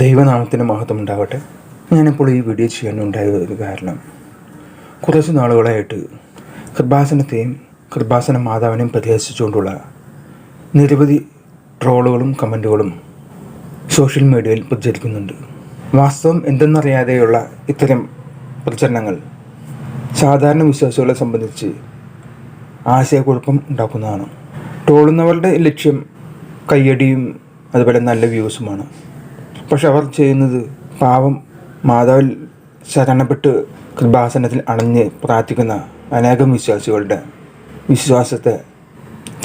ദൈവനാമത്തിന് മഹത്വം ഉണ്ടാവട്ടെ. ഞാനിപ്പോൾ ഈ വീഡിയോ ചെയ്യാനുണ്ടായ ഒരു കാരണം കുറച്ച് നാളുകളായിട്ട് കൃപാസനത്തെയും കൃപാസന മാതാവിനെയും പരിഹസിച്ചുകൊണ്ടുള്ള നിരവധി ട്രോളുകളും കമന്റുകളും സോഷ്യൽ മീഡിയയിൽ പ്രചരിക്കുന്നുണ്ട്. വാസ്തവം എന്തെന്നറിയാതെയുള്ള ഇത്തരം പ്രചരണങ്ങൾ സാധാരണ വിശ്വാസികളെ സംബന്ധിച്ച് ആശയക്കുഴപ്പം ഉണ്ടാക്കുന്നതാണ്. ട്രോളുന്നവരുടെ ലക്ഷ്യം കയ്യടിയും അതുപോലെ നല്ല വ്യൂസുമാണ്. പക്ഷെ അവർ ചെയ്യുന്നത് പാവം മാതാവിൽ ശരണപ്പെട്ട് കൃപാസനത്തിൽ അണഞ്ഞ് പ്രാർത്ഥിക്കുന്ന അനേകം വിശ്വാസികളുടെ വിശ്വാസത്തെ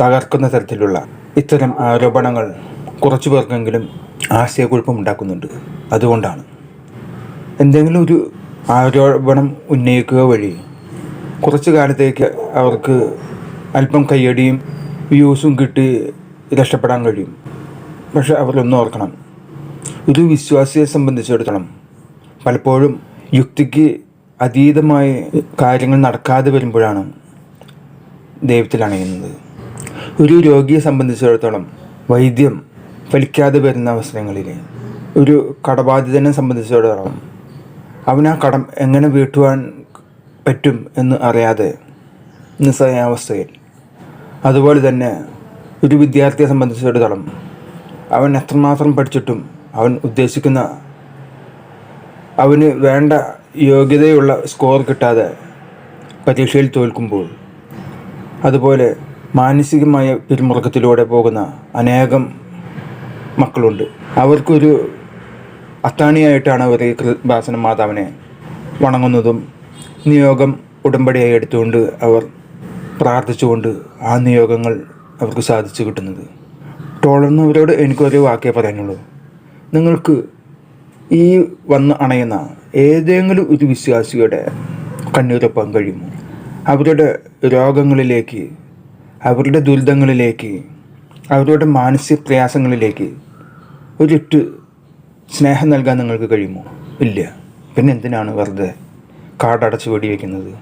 തകർക്കുന്ന തരത്തിലുള്ള ഇത്തരം ആരോപണങ്ങൾ കുറച്ചു പേർക്കെങ്കിലും ആശയക്കുഴപ്പം ഉണ്ടാക്കുന്നുണ്ട്. അതുകൊണ്ടാണ്. എന്തെങ്കിലും ഒരു ആരോപണം ഉന്നയിക്കുക വഴി കുറച്ചു കാലത്തേക്ക് അവർക്ക് അല്പം കയ്യടിയും വ്യൂസും കിട്ടി രക്ഷപ്പെടാൻ കഴിയും. പക്ഷെ അവരൊന്നും ഓർക്കണം. ഒരു വിശ്വാസിയെ സംബന്ധിച്ചിടത്തോളം പലപ്പോഴും യുക്തിക്ക് അതീതമായ കാര്യങ്ങൾ നടക്കാതെ വരുമ്പോഴാണ് ദൈവത്തിൽ അണയുന്നത്. ഒരു രോഗിയെ സംബന്ധിച്ചിടത്തോളം വൈദ്യം ഫലിക്കാതെ വരുന്ന അവസരങ്ങളിൽ ഒരു കടബാധിതനെ സംബന്ധിച്ചിടത്തോളം അവൻ ആ കടം എങ്ങനെ വീട്ടുവാൻ പറ്റും എന്ന് അറിയാതെ നിസ്സഹായാവസ്ഥയിൽ അതുപോലെ തന്നെ ഒരു വിദ്യാർത്ഥിയെ സംബന്ധിച്ചിടത്തോളം അവൻ എത്രമാത്രം പഠിച്ചിട്ടും അവൻ ഉദ്ദേശിക്കുന്ന അവന് വേണ്ട യോഗ്യതയുള്ള സ്കോർ കിട്ടാതെ പരീക്ഷയിൽ തോൽക്കുമ്പോൾ അതുപോലെ മാനസികമായ പിരിമുറുക്കത്തിലൂടെ പോകുന്ന അനേകം മക്കളുണ്ട്. അവർക്കൊരു അത്താണിയായിട്ടാണ് അവർ ഈ കൃപാസന മാതാവിനെ വണങ്ങുന്നതും നിയോഗം ഉടമ്പടിയായി എടുത്തുകൊണ്ട് അവർ പ്രാർത്ഥിച്ചുകൊണ്ട് ആ നിയോഗങ്ങൾ അവർക്ക് സാധിച്ചു കിട്ടുന്നത്. ടോളർന്നവരോട് എനിക്കൊരു വാക്കേ പറയാനുള്ളൂ. നിങ്ങൾക്ക് ഈ വന്ന് അണയുന്ന ഏതെങ്കിലും ഒരു വിശ്വാസിയുടെ കണ്ണീരൊപ്പം കഴിയുമോ? അവരുടെ രോഗങ്ങളിലേക്ക് അവരുടെ ദുരിതങ്ങളിലേക്ക് അവരുടെ മാനസിക പ്രയാസങ്ങളിലേക്ക് ഒരിട്ട് സ്നേഹം നൽകാൻ നിങ്ങൾക്ക് കഴിയുമോ? ഇല്ല. പിന്നെ എന്തിനാണ് വെറുതെ കാടടച്ച് വെടിവെക്കുന്നത്?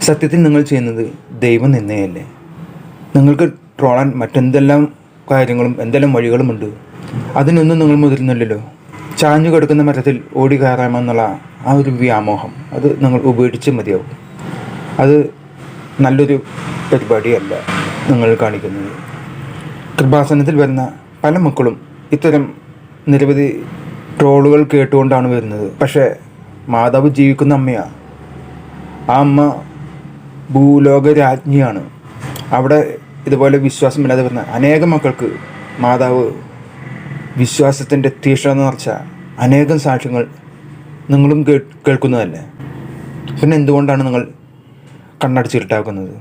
സത്യത്തിൽ നിങ്ങൾ ചെയ്യുന്നത് ദൈവം നിന്നയല്ലേ. നിങ്ങൾക്ക് ട്രോളാൻ മറ്റെന്തെല്ലാം കാര്യങ്ങളും എന്തെല്ലാം വഴികളുമുണ്ട്? അതിനൊന്നും നിങ്ങൾ മുതിരുന്നില്ലല്ലോ ചാഞ്ഞു കിടക്കുന്ന മരത്തിൽ ഓടി കയറാമെന്നുള്ള ആ ഒരു വ്യാമോഹം അത് നിങ്ങൾ ഉപേക്ഷിച്ച് മതിയാവും. അത് നല്ലൊരു പരിപാടിയല്ല നിങ്ങൾ കാണിക്കുന്നത്. കൃപാസനത്തിൽ വരുന്ന പല മക്കളും ഇത്തരം നിരവധി ട്രോളുകൾ കേട്ടുകൊണ്ടാണ് വരുന്നത്. പക്ഷേ മാതാവ് ജീവിക്കുന്ന അമ്മയാണ് ആ അമ്മ ഭൂലോക രാജ്ഞിയാണ് അവിടെ ഇതുപോലെ വിശ്വാസമില്ലാതെ വരുന്ന അനേകം മക്കൾക്ക് മാതാവ് വിശ്വാസത്തിന്റെ തീക്ഷണ നിറച്ച അനേകം സാക്ഷ്യങ്ങൾ നിങ്ങളും കേ കേൾക്കുന്നതല്ലേ? പിന്നെ എന്തുകൊണ്ടാണ് നിങ്ങൾ കണ്ണടച്ചിട്ടാക്കുന്നത്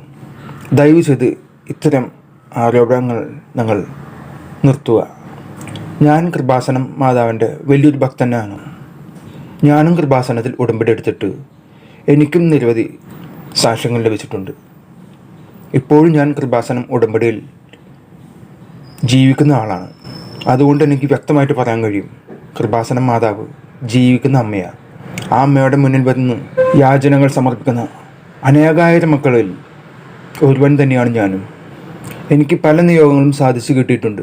ദയവ് ചെയ്ത് ഇത്തരം ആരോപണങ്ങൾ നിങ്ങൾ നിർത്തുക. ഞാൻ കൃപാസനം മാതാവിന്റെ വലിയൊരു ഭക്തനാണ്. ഞാനും കൃപാസനത്തിൽ ഉടമ്പടി എടുത്തിട്ട് എനിക്കും നിരവധി സാക്ഷ്യങ്ങൾ ലഭിച്ചിട്ടുണ്ട്. ഇപ്പോഴും ഞാൻ കൃപാസനം ഉടമ്പടിയിൽ ജീവിക്കുന്ന ആളാണ്. അതുകൊണ്ട് എനിക്ക് വ്യക്തമായിട്ട് പറയാൻ കഴിയും. കൃപാസനം മാതാവ് ജീവിക്കുന്ന അമ്മയാണ് ആ അമ്മയുടെ മുന്നിൽ വന്ന് യാചനകൾ സമർപ്പിക്കുന്ന അനേകായിരം മക്കളിൽ ഒരുവൻ തന്നെയാണ് ഞാനും. എനിക്ക് പല നിയോഗങ്ങളും സാധിച്ചു കിട്ടിയിട്ടുണ്ട്.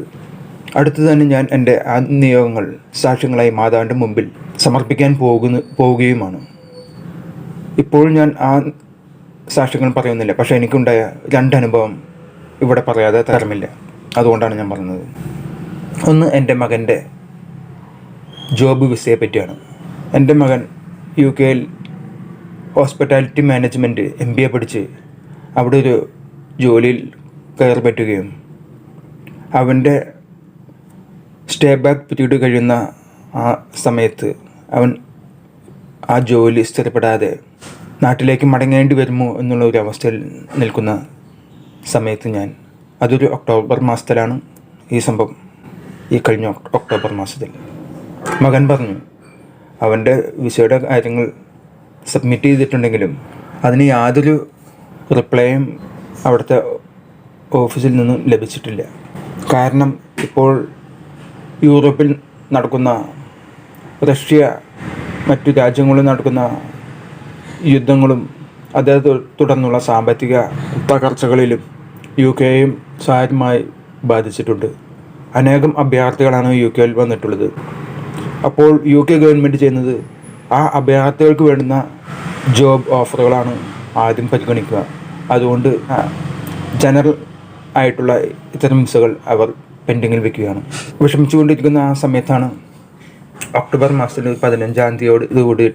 അടുത്തു തന്നെ ഞാൻ എന്റെ ആ നിയോഗങ്ങൾ സാക്ഷ്യങ്ങളായി മാതാവിന്റെ മുമ്പിൽ സമർപ്പിക്കാൻ പോകുന്ന പോവുകയുമാണ്. ഇപ്പോൾ ഞാൻ ആ സാക്ഷ്യങ്ങൾ പറയുന്നില്ല. പക്ഷേ എനിക്കുണ്ടായ രണ്ടനുഭവം ഇവിടെ പറയാതെ തരമില്ല. അതുകൊണ്ടാണ് ഞാൻ പറഞ്ഞത്. ഒന്ന് എന്റെ മകന്റെ ജോബ് വിസയെ പറ്റിയാണ്. എന്റെ മകൻ യു കെയിൽ hospitality management M B A പഠിച്ച് അവിടെ ഒരു ജോലിയിൽ കയറി പറ്റുകയും അവന്റെ സ്റ്റേ ബാക്ക് പീരീഡ് കഴിയുന്ന ആ സമയത്ത് അവൻ ആ ജോലി സ്ഥിരപ്പെടാതെ നാട്ടിലേക്ക് മടങ്ങേണ്ടി വരുമോ എന്നുള്ള ഒരു അവസ്ഥയിൽ നിൽക്കുന്ന സമയത്ത് ഞാൻ അതൊരു ഒക്ടോബർ മാസത്തിലാണ് ഈ സംഭവം ഈ കഴിഞ്ഞ ഒക്ടോബർ മാസത്തിൽ. മകൻ പറഞ്ഞു അവന്റെ വിസയുടെ കാര്യങ്ങൾ സബ്മിറ്റ് ചെയ്തിട്ടുണ്ടെങ്കിലും അതിന് യാതൊരു റിപ്ലൈയും അവിടുത്തെ ഓഫീസിൽ നിന്നും ലഭിച്ചിട്ടില്ല. കാരണം ഇപ്പോൾ യൂറോപ്പിൽ നടക്കുന്ന റഷ്യ മറ്റു രാജ്യങ്ങളിൽ നടക്കുന്ന യുദ്ധങ്ങളും അതേ തുടർന്നുള്ള സാമ്പത്തിക തകർച്ചകളിലും യു കെയും സാരമായി ബാധിച്ചിട്ടുണ്ട്. അനേകം അഭയാർത്ഥികളാണ് യു കെയിൽ വന്നിട്ടുള്ളത്. അപ്പോൾ യു കെ ഗവൺമെന്റ് ചെയ്യുന്നത് ആ അഭയാർത്ഥികൾക്ക് വേണ്ടുന്ന ജോബ് ഓഫറുകളാണ് ആദ്യം പരിഗണിക്കുക. അതുകൊണ്ട് ജനറൽ ആയിട്ടുള്ള ഇത്തരം വിസകൾ അവർ പെൻഡിങ്ങിൽ വെക്കുകയാണ്. വിഷമിച്ചുകൊണ്ടിരിക്കുന്ന ആ സമയത്താണ് ഒക്ടോബർ മാസത്തിൽ പതിനഞ്ചാം തീയതിയോട് ഇതുകൂടി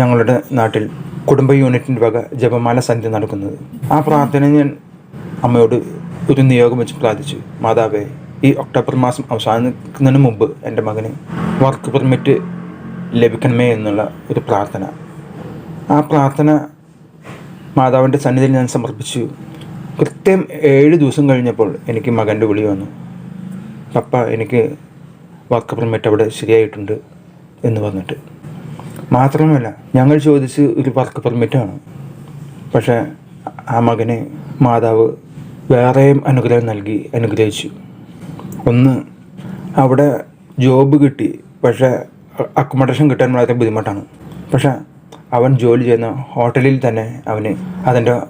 ഞങ്ങളുടെ നാട്ടിൽ കുടുംബ യൂണിറ്റിന്റെ വക ജപമാല സന്ധ്യ നടക്കുന്നത്. ആ പ്രാർത്ഥന ഞാൻ അമ്മയോട് ഒരു നിയോഗം വെച്ച് പ്രാർത്ഥിച്ചു. മാതാവേ ഈ ഒക്ടോബർ മാസം അവസാനിക്കുന്നതിന് മുമ്പ് എന്റെ മകന് വർക്ക് പെർമിറ്റ് ലഭിക്കണമേ എന്നുള്ള ഒരു പ്രാർത്ഥന. ആ പ്രാർത്ഥന മാതാവിന്റെ സന്നിധിയിൽ ഞാൻ സമർപ്പിച്ചു. കൃത്യം ഏഴ് ദിവസം കഴിഞ്ഞപ്പോൾ എനിക്ക് മകന്റെ വിളി വന്നു. പപ്പ എനിക്ക് വർക്ക് പെർമിറ്റ് അവിടെ ശരിയായിട്ടുണ്ട് എന്ന് പറഞ്ഞിട്ട്. മാത്രമല്ല ഞങ്ങൾ ചോദിച്ച് ഒരു വർക്ക് പെർമിറ്റാണ് പക്ഷേ ആ മകനെ മാതാവ് വേറെയും അനുഗ്രഹം നൽകി അനുഗ്രഹിച്ചു. ഒന്ന് അവിടെ ജോബ് കിട്ടി. പക്ഷേ അക്കോമഡേഷൻ കിട്ടാൻ വളരെ ബുദ്ധിമുട്ടാണ്. പക്ഷേ അവൻ ജോലി ചെയ്യുന്ന ഹോട്ടലിൽ തന്നെ അവന് അതിന്റെ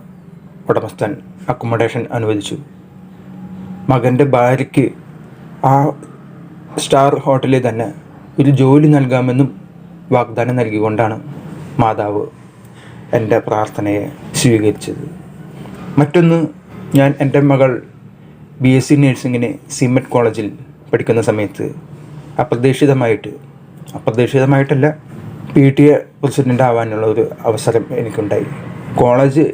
ഉടമസ്ഥൻ അക്കോമഡേഷൻ അനുവദിച്ചു. മകന്റെ ഭാര്യയ്ക്ക് ആ സ്റ്റാർ ഹോട്ടലിൽ തന്നെ ഒരു ജോലി നൽകാമെന്നും വാഗ്ദാനം നൽകിക്കൊണ്ടാണ് മാതാവ് എന്റെ പ്രാർത്ഥനയെ സ്വീകരിച്ചത്. മറ്റൊന്ന് ഞാൻ എന്റെ മകൾ ബി എസ് സി നേഴ്സിങ്ങിന് സിമെറ്റ് കോളേജിൽ പഠിക്കുന്ന സമയത്ത് അപ്രതീക്ഷിതമായിട്ട് അപ്രതീക്ഷിതമായിട്ടല്ല പി ടി എ പ്രസിഡന്റ് ആവാനുള്ള ഒരു അവസരം എനിക്കുണ്ടായി. കോളേജ്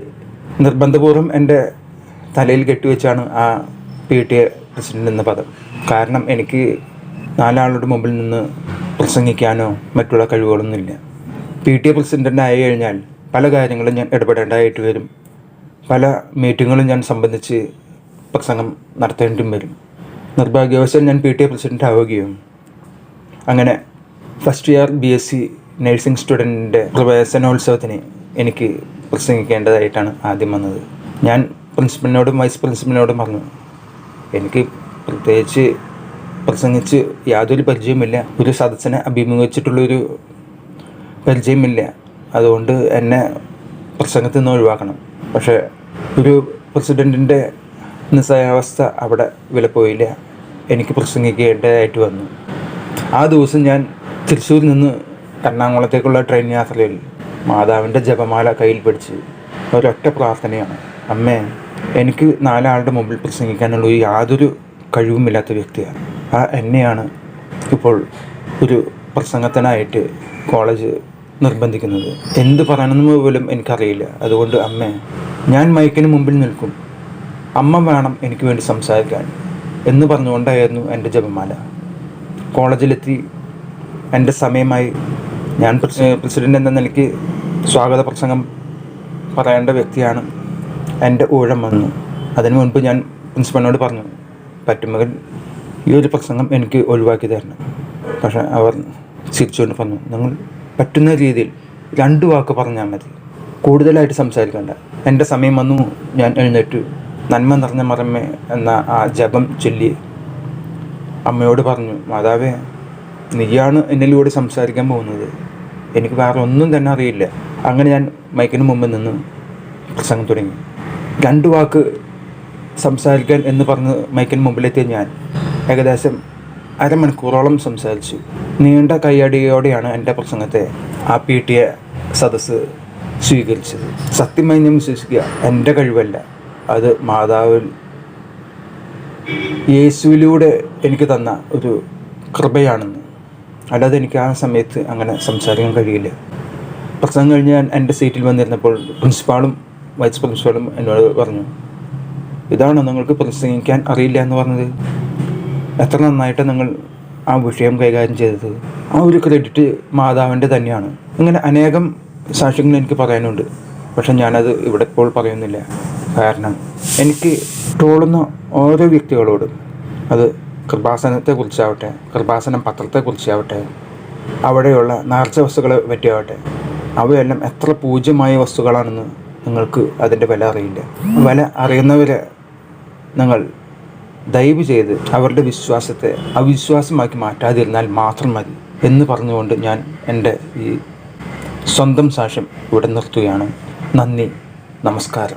നിർബന്ധപൂർവം എന്റെ തലയിൽ കെട്ടിവെച്ചാണ് ആ പി ടി എ പ്രസിഡന്റ് എന്ന പദം. കാരണം എനിക്ക് നാലാളുടെ മുമ്പിൽ നിന്ന് പ്രസംഗിക്കാനോ മറ്റുള്ള കഴിവുകളൊന്നുമില്ല. പി ടി എ പ്രസിഡന്റ് ആയി കഴിഞ്ഞാൽ പല കാര്യങ്ങളും ഞാൻ ഇടപെടേണ്ടതായിട്ട് വരും. പല മീറ്റിങ്ങുകളും ഞാൻ സംബന്ധിച്ച് പ്രസംഗം നടത്തേണ്ടി വരും. നിർഭാഗ്യവശാൽ ഞാൻ പി ടി എ പ്രസിഡന്റ് ആവുകയും അങ്ങനെ first year B S C nursing സ്റ്റുഡന്റിന്റെ പ്രവേശനോത്സവത്തിന് എനിക്ക് പ്രസംഗിക്കേണ്ടതായിട്ടാണ് ആദ്യം വന്നത്. ഞാൻ പ്രിൻസിപ്പലിനോടും വൈസ് പ്രിൻസിപ്പലിനോടും പറഞ്ഞു എനിക്ക് പ്രത്യേകിച്ച് പ്രസംഗിച്ച് യാതൊരു പരിചയമില്ല ഒരു സദസ്സിനെ അഭിമുഖിച്ചിട്ടുള്ളൊരു പരിചയമില്ല അതുകൊണ്ട് എന്നെ പ്രസംഗത്തിൽ നിന്ന് ഒഴിവാക്കണം. പക്ഷേ ഒരു പ്രസിഡന്റിന്റെ നിസ്സഹാവസ്ഥ അവിടെ വിലപ്പോയില്ല. എനിക്ക് പ്രസംഗിക്കേണ്ടതായിട്ട് വന്നു. ആ ദിവസം ഞാൻ തൃശ്ശൂരിൽ നിന്ന് എറണാകുളത്തേക്കുള്ള ട്രെയിൻ യാത്രയിൽ മാതാവിന്റെ ജപമാല കയ്യിൽ പിടിച്ച് ഒരൊറ്റ പ്രാർത്ഥനയാണ്. അമ്മേ എനിക്ക് നാലാളുടെ മുമ്പിൽ പ്രസംഗിക്കാനുള്ള യാതൊരു കഴിവുമില്ലാത്ത വ്യക്തിയാണ്. ആ എന്നെയാണ് ഇപ്പോൾ ഒരു പ്രസംഗത്തിനായിട്ട് കോളേജ് നിർബന്ധിക്കുന്നത്. എന്ത് പറയണമെന്ന് പോലും എനിക്കറിയില്ല. അതുകൊണ്ട് അമ്മേ ഞാൻ മയക്കിന് മുമ്പിൽ നിൽക്കും. അമ്മ വേണം എനിക്ക് വേണ്ടി സംസാരിക്കാൻ എന്ന് പറഞ്ഞുകൊണ്ടായിരുന്നു എന്റെ ജപമാല. കോളേജിലെത്തി എന്റെ സമയമായി ഞാൻ പ്രസിഡന്റ് എന്ന നിലയ്ക്ക് സ്വാഗത പ്രസംഗം പറയേണ്ട വ്യക്തിയാണ് എന്റെ ഊഴം വന്നു അതിനു മുൻപ് ഞാൻ പ്രിൻസിപ്പലിനോട് പറഞ്ഞു പറ്റുമകൻ ഈ ഒരു പ്രസംഗം എനിക്ക് ഒഴിവാക്കി തരണം. പക്ഷേ അവർ ചിരിച്ചുകൊണ്ട് പറഞ്ഞു നിങ്ങൾ പറ്റുന്ന രീതിയിൽ രണ്ട് വാക്ക് പറഞ്ഞാൽ മതി. കൂടുതലായിട്ട് സംസാരിക്കേണ്ട. എന്റെ സമയം വന്നു ഞാൻ എഴുന്നേറ്റു. നന്മ നിറഞ്ഞ മറമേ എന്ന ആ ജപം ചൊല്ലി അമ്മയോട് പറഞ്ഞു മാതാവേ നീയാണ് എന്നിലൂടെ സംസാരിക്കാൻ പോകുന്നത്. എനിക്ക് വേറെ ഒന്നും തന്നെ അറിയില്ല. അങ്ങനെ ഞാൻ മൈക്കിന് മുമ്പിൽ നിന്ന് പ്രസംഗം തുടങ്ങി. രണ്ടു വാക്ക് സംസാരിക്കാൻ എന്ന് പറഞ്ഞ് മൈക്കിന് മുമ്പിലെത്തിയ ഞാൻ ഏകദേശം അരമണിക്കൂറോളം സംസാരിച്ചു. നീണ്ട കൈയടിയോടെയാണ് എന്റെ പ്രസംഗത്തെ ആ പി ടി എ സദസ്സ് സ്വീകരിച്ചത്. സത്യമായി ഞാൻ വിശ്വസിക്കുക എന്റെ കഴിവല്ല. അത് മാതാവിൽ യേശുവിലൂടെ എനിക്ക് തന്ന ഒരു കൃപയാണെന്ന്. അല്ലാതെ എനിക്ക് ആ സമയത്ത് അങ്ങനെ സംസാരിക്കാൻ കഴിയില്ല. പ്രസംഗം കഴിഞ്ഞ് ഞാൻ എന്റെ സീറ്റിൽ വന്നിരുന്നപ്പോൾ പ്രിൻസിപ്പാളും വൈസ് പ്രിൻസിപ്പാളും എന്നോട് പറഞ്ഞു ഇതാണോ നിങ്ങൾക്ക് പ്രസംഗിക്കാൻ അറിയില്ല എന്ന് പറഞ്ഞത്? എത്ര നന്നായിട്ട് നിങ്ങൾ ആ വിഷയം കൈകാര്യം ചെയ്തത്? ആ ഒരു ക്രെഡിറ്റ് മാതാവിന്റെ തന്നെയാണ്. ഇങ്ങനെ അനേകം സാക്ഷ്യങ്ങൾ എനിക്ക് പറയാനുണ്ട്. പക്ഷെ ഞാനത് ഇവിടെ ഇപ്പോൾ പറയുന്നില്ല. കാരണം എനിക്ക് തോളുന്ന ഓരോ വ്യക്തികളോടും അത് കൃപാസനത്തെക്കുറിച്ചാവട്ടെ കൃപാസനം പത്രത്തെക്കുറിച്ചാവട്ടെ അവിടെയുള്ള നേർച്ച വസ്തുക്കളെ പറ്റിയാവട്ടെ അവയെല്ലാം എത്ര പൂജ്യമായ വസ്തുക്കളാണെന്ന് നിങ്ങൾക്ക് അതിന്റെ വില അറിയില്ല. വില അറിയുന്നവരെ നിങ്ങൾ ദയവ് ചെയ്ത് അവരുടെ വിശ്വാസത്തെ അവിശ്വാസമാക്കി മാറ്റാതിരുന്നാൽ മാത്രം മതി എന്ന് പറഞ്ഞുകൊണ്ട് ഞാൻ എന്റെ ഈ സ്വന്തം സാക്ഷ്യം ഇവിടെ നിർത്തുകയാണ്. നന്ദി നമസ്കാരം.